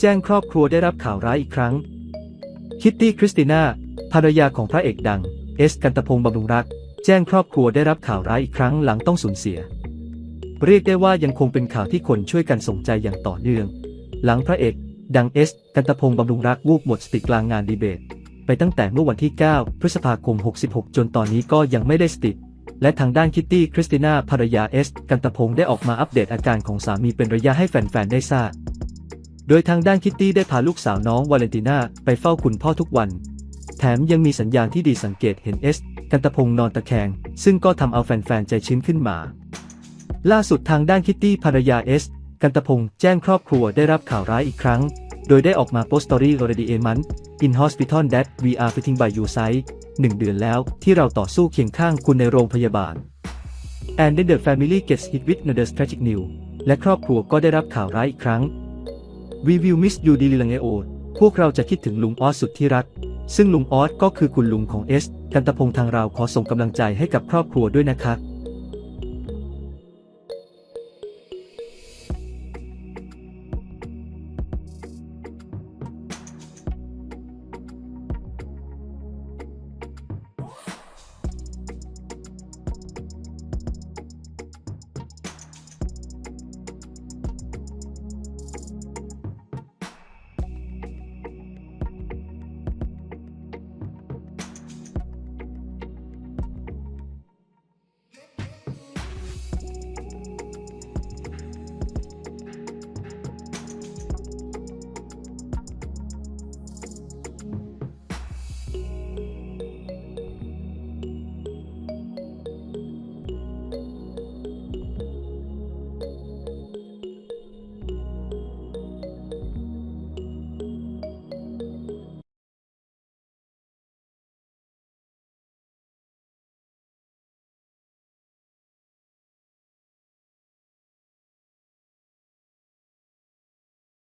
แจ้งครอบครัวได้รับข่าวร้ายอีกครั้ง คิตตี้คริสติน่าภรรยาของพระเอกดัง เอสกันตพงศ์บำรุงรัก แจ้งครอบครัวได้รับข่าวร้ายอีกครั้งหลังต้องสูญเสีย เรียกได้ว่ายังคงเป็นข่าวที่คนช่วยกันส่งใจอย่างต่อเนื่อง หลังพระเอกดังเอสกันตพงศ์บำรุงรักวูบหมดสติกลางงานดีเบต ไปตั้งแต่เมื่อวันที่ 9 พฤษภาคม 66 จนตอนนี้ก็ยังไม่ได้สติและทางด้านคิตตี้คริสติน่าภรรยาเอส กันตพงศ์ได้ออกมาอัปเดตอาการของสามีเป็นระยะให้แฟนๆ ได้ทราบ โดยทางด้านคิตตี้ได้พาลูกสาวน้องวาเลนติน่าไปเฝ้าคุณพ่อทุกวัน แถมยังมีสัญญาณที่ดีสังเกตเห็นเอส กันตพงศ์นอนตะแคง ซึ่งก็ทำเอาแฟนๆ ใจชื้นขึ้นมา ล่าสุดทางด้านคิตตี้ภรรยาเอส กันตพงศ์แจ้งครอบครัวได้รับข่าวร้ายอีกครั้ง โดยได้ออกมาโพสต์สตอรี่ already a month in hospital that we are fighting by your side หนึ่งเดือนแล้วที่เราต่อสู้เคียงข้างคุณในโรงพยาบาล and then the family gets hit with another tragic news และครอบครัวก็ได้รับข่าวร้ายอีกครั้ง We will miss you dearly ลังเอโอพวกเราจะคิดถึงลุงออสสุดที่รัก ซึ่งลุงออสก็คือคุณลุงของเอส กันตพงศ์ทางเราขอส่งกำลังใจให้กับครอบครัวด้วยนะครับ